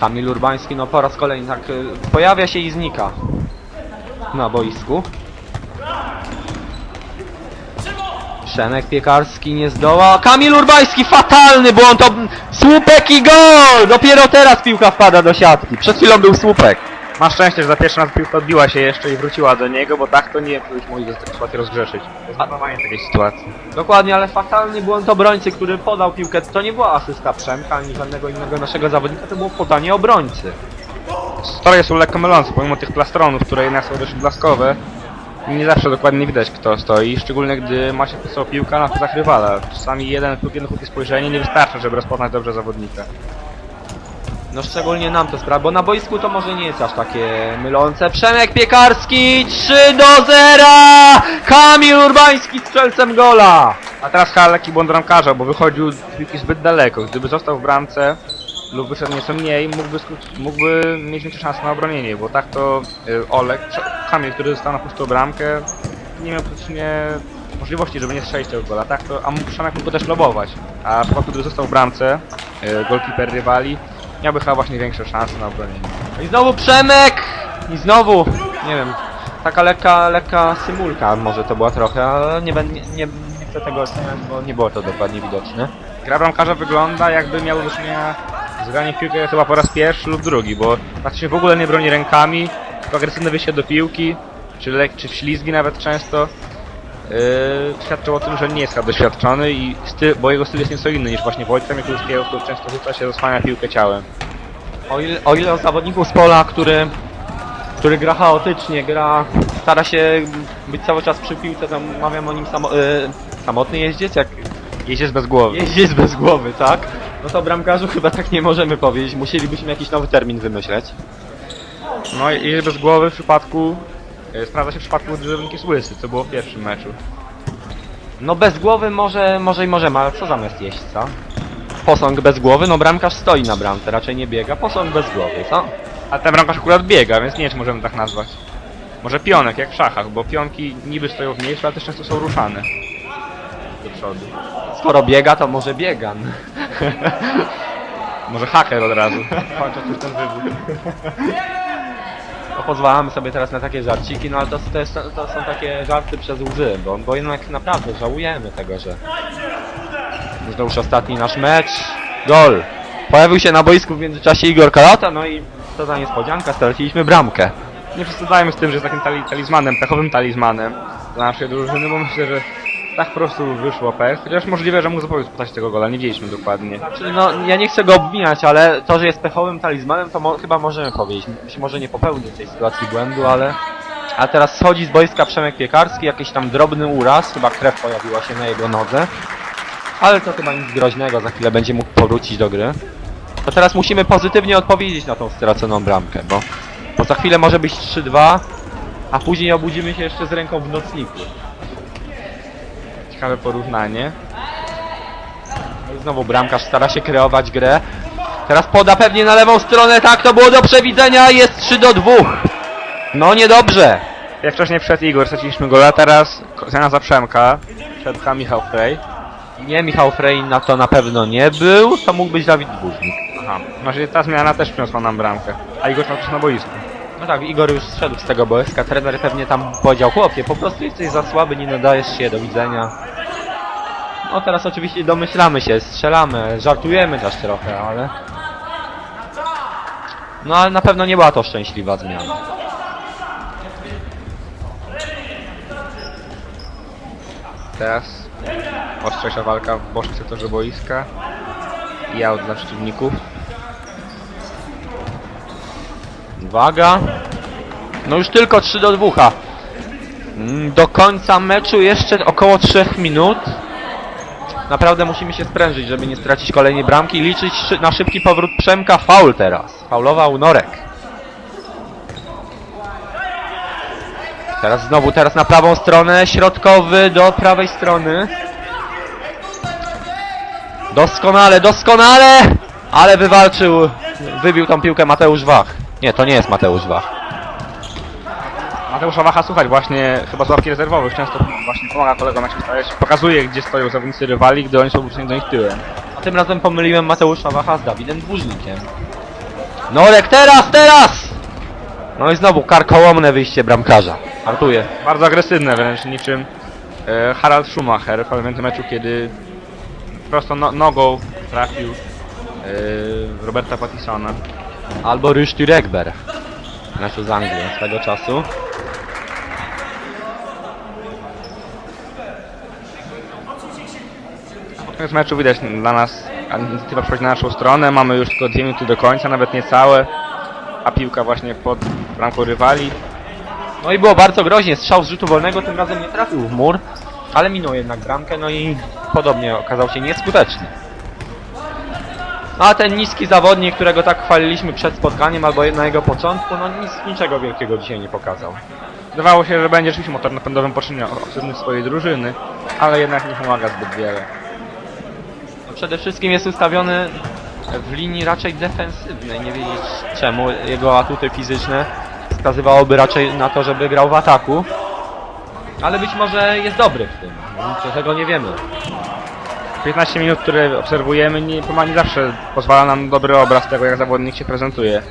Kamil Urbański, no po raz kolejny tak y, pojawia się i znika na boisku. Przemek Piekarski nie zdoła. Kamil Urbański, fatalny błąd! Słupek i gol! Dopiero teraz piłka wpada do siatki. Przed chwilą był słupek. Ma szczęście, że za pierwszy raz piłka odbiła się jeszcze i wróciła do niego, bo tak to nie byś tej sytuacji rozgrzeszyć. To jest takiej sytuacji. Dokładnie, ale fatalny błąd obrońcy, który podał piłkę. To nie była asysta Przemka, ani żadnego innego naszego zawodnika, to było podanie obrońcy. Story są lekko mylące, pomimo tych plastronów, które jednak są dość blaskowe. Nie zawsze dokładnie widać kto stoi, szczególnie gdy ma się sobą piłka na plecach rywala. Czasami jeden klub, jedno krótkie spojrzenie nie wystarcza, żeby rozpoznać dobrze zawodnika. No szczególnie nam to sprawia, bo na boisku to może nie jest aż takie mylące. Przemek Piekarski 3 do 0! Kamil Urbański strzelcem gola! A teraz chyba lekki błąd bramkarza, bo wychodził z piłki zbyt daleko. Gdyby został w bramce lub wyszedł nieco mniej, mógłby, mógłby mieć większe szanse na obronienie, bo tak to y, Olek, Kamil, który został na pustą bramkę, nie miał praktycznie możliwości, żeby nie strzelić tego gola. Tak to, a Przemek mógł też lobować. A w przypadku, gdyby został w bramce, y, golkiper rywali, miałby chyba właśnie większe szanse na obronienie. I znowu Przemek! I znowu, nie wiem, taka lekka, lekka symulka może to była trochę, ale nie, będę- nie, nie, nie chcę tego oceniać, bo nie było to dokładnie widoczne. Gra bramkarza wygląda jakby miał do czynienia z graniem w piłkę chyba po raz pierwszy lub drugi, bo praktycznie w ogóle nie broni rękami, tylko agresywne wyjście do piłki, czy, lek, czy ślizgi nawet często. Yy, świadczył o tym, że nie jest chyba doświadczony i styl, bo jego styl jest nieco inny niż właśnie Wojtka Mikulskiego, który często rzuca się, zasłania piłkę ciałem. O ile, o ile o zawodniku z pola, który, który gra chaotycznie, gra, stara się być cały czas przy piłce, tam mawiam o nim samo, y, samotny jeździec, jak Jeździec bez głowy. jeździec bez głowy, tak? No to bramkarzu chyba tak nie możemy powiedzieć, musielibyśmy jakiś nowy termin wymyśleć. No i jeździec bez głowy w przypadku, yy, sprawdza się w przypadku, gdy zawodnik jest łysy, co było w pierwszym meczu. No bez głowy może, może i możemy, ale co zamiast jeźdźca? Posąg bez głowy, no bramkarz stoi na bramce, raczej nie biega, posąg bez głowy, co? A ten bramkarz akurat biega, więc nie wiem czy możemy tak nazwać. Może pionek, jak w szachach, bo pionki niby stoją w miejscu, ale też często są ruszane. Do przodu. Skoro biega, to może biegan. Może haker od razu. Kończąc już ten wybór. No pozwalamy sobie teraz na takie żarciki, no ale to, to, jest, to są takie żarty przez łzy, bo, bo jednak naprawdę żałujemy tego, że... że To już ostatni nasz mecz. Gol! Pojawił się na boisku w międzyczasie Igor Kalata, no i to za niespodzianka, straciliśmy bramkę. Nie przesadzajmy z tym, że jest takim tali talizmanem, pechowym talizmanem dla naszej drużyny, bo myślę, że tak po prostu wyszło pech. Chociaż możliwe, że mógł zapowiedzieć postaci tego gola, nie wiedzieliśmy dokładnie. Znaczy, no, ja nie chcę go obwiniać, ale to, że jest pechowym talizmanem, to mo chyba możemy powiedzieć. Być może nie popełnił tej sytuacji błędu, ale... A teraz schodzi z boiska Przemek Piekarski, jakiś tam drobny uraz, chyba krew pojawiła się na jego nodze. Ale to chyba nic groźnego, za chwilę będzie mógł powrócić do gry. To teraz musimy pozytywnie odpowiedzieć na tą straconą bramkę, bo, bo za chwilę może być 3-2, a później obudzimy się jeszcze z ręką w nocniku. Ciekawe porównanie. No i Znowu bramkarz stara się kreować grę. Teraz poda pewnie na lewą stronę, tak to było do przewidzenia, jest 3 do 2. No niedobrze. Jak wcześniej przed Igor straciliśmy gola, teraz zmiana za Przemka. Przed chyba Michał Frey. Nie, Michał Frey na to na pewno nie był, to mógł być Dawid Dwórznik. Aha. Znaczy ta zmiana też przyniosła nam bramkę. A Igor na boisku. No tak, Igor już zszedł z tego boiska, trener pewnie tam powiedział, chłopie, po prostu jesteś za słaby, nie nadajesz się, do widzenia. No teraz oczywiście domyślamy się, strzelamy, żartujemy też trochę, ale... No ale na pewno nie była to szczęśliwa zmiana. Teraz ostrzejsza walka w bocznym sektorze boiska. I out dla przeciwników. Uwaga. No już tylko 3 do 2. Mm, Do końca meczu jeszcze około 3 minut. Naprawdę musimy się sprężyć, żeby nie stracić kolejnej bramki. Liczyć na szybki powrót Przemka. Faul teraz. Faulował Norek. Teraz znowu, teraz na prawą stronę. Środkowy do prawej strony. Doskonale, doskonale! Ale wywalczył, wybił tą piłkę Mateusz Wach. Nie, to nie jest Mateusz Wach. Mateusza Wacha słuchać właśnie chyba z ławki rezerwowych. Często właśnie pomaga kolegom jak się stać. Pokazuje gdzie stoją zawodnicy rywali, gdy oni są wróceni do nich tyłem. A tym razem pomyliłem Mateusza Wacha z Dawidem Dwóżnikiem. Norek, teraz, teraz! No i znowu karkołomne wyjście bramkarza. Artuje. Bardzo agresywne wręcz, niczym e, Harald Schumacher w pamiętnym meczu, kiedy prosto no, nogą trafił e, Roberta Pattisona. Albo Ryszty Regber. Meczu z Anglią swego czasu. Koniec meczu widać dla nas inicjatywa przechodzi na naszą stronę, mamy już tylko dwie minuty do końca, nawet niecałe, a piłka właśnie pod bramką rywali. No i było bardzo groźnie. Strzał z rzutu wolnego tym razem nie trafił w mur, ale minął jednak bramkę, no i podobnie okazał się nieskuteczny. A ten niski zawodnik, którego tak chwaliliśmy przed spotkaniem albo na jego początku, no nic, niczego wielkiego dzisiaj nie pokazał. Wydawało się, że będzie rzeczywiście motor napędowym poczynienia ofensywny swojej drużyny, ale jednak nie pomaga zbyt wiele. No przede wszystkim jest ustawiony w linii raczej defensywnej, nie wiedzieć czemu. Jego atuty fizyczne wskazywałoby raczej na to, żeby grał w ataku. Ale być może jest dobry w tym, tego nie wiemy. 15 minut, które obserwujemy, nie, nie zawsze pozwala nam na dobry obraz tego, jak zawodnik się prezentuje.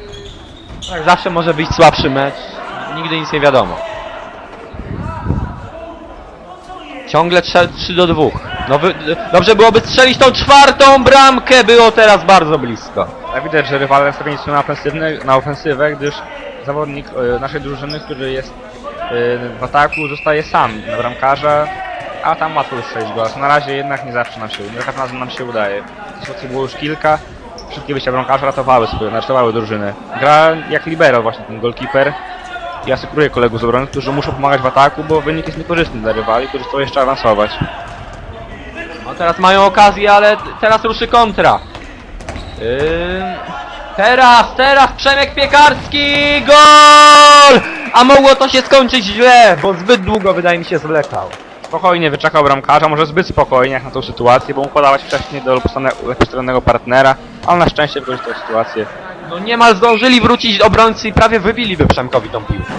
Tak, zawsze może być słabszy mecz, nigdy nic nie wiadomo. Ciągle 3, 3 do 2. No wy, dobrze byłoby strzelić tą czwartą bramkę, było teraz bardzo blisko. Tak widać, że rywale nastawieni są na, na ofensywę, gdyż zawodnik e, naszej drużyny, który jest e, w ataku, zostaje sam na bramkarza, a tam łatwo strzelić gola. Na razie jednak nie zawsze nam się, nie za razem nam się udaje. Sytuacji było już kilka, wszystkie wyjścia bramkarza ratowały swoje, ratowały drużynę. Gra jak libero właśnie ten goalkeeper i asykuruje kolegów z obrony, którzy muszą pomagać w ataku, bo wynik jest niekorzystny dla rywali, którzy chcą jeszcze awansować. No teraz mają okazję, ale teraz ruszy kontra. Ym, teraz, teraz Przemek Piekarski, gol! A mogło to się skończyć źle, bo zbyt długo wydaje mi się zwlekał. Spokojnie wyczekał bramkarza, może zbyt spokojnie jak na tą sytuację, bo się wcześniej do lepiej stronnego partnera, ale na szczęście wykorzystał sytuację. No niemal zdążyli wrócić obrońcy i prawie wybiliby Przemkowi tą piłkę.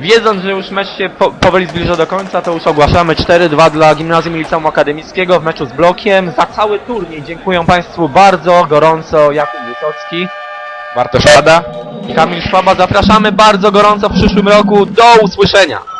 Wiedząc, że już mecz się po, powoli zbliża do końca, to już ogłaszamy 4-2 dla Gimnazjum Liceum Akademickiego w meczu z Blokiem. Za cały turniej dziękuję Państwu bardzo gorąco Jakub Wysocki Warto szkoda. i Kamil Szwaba. Zapraszamy bardzo gorąco w przyszłym roku. Do usłyszenia!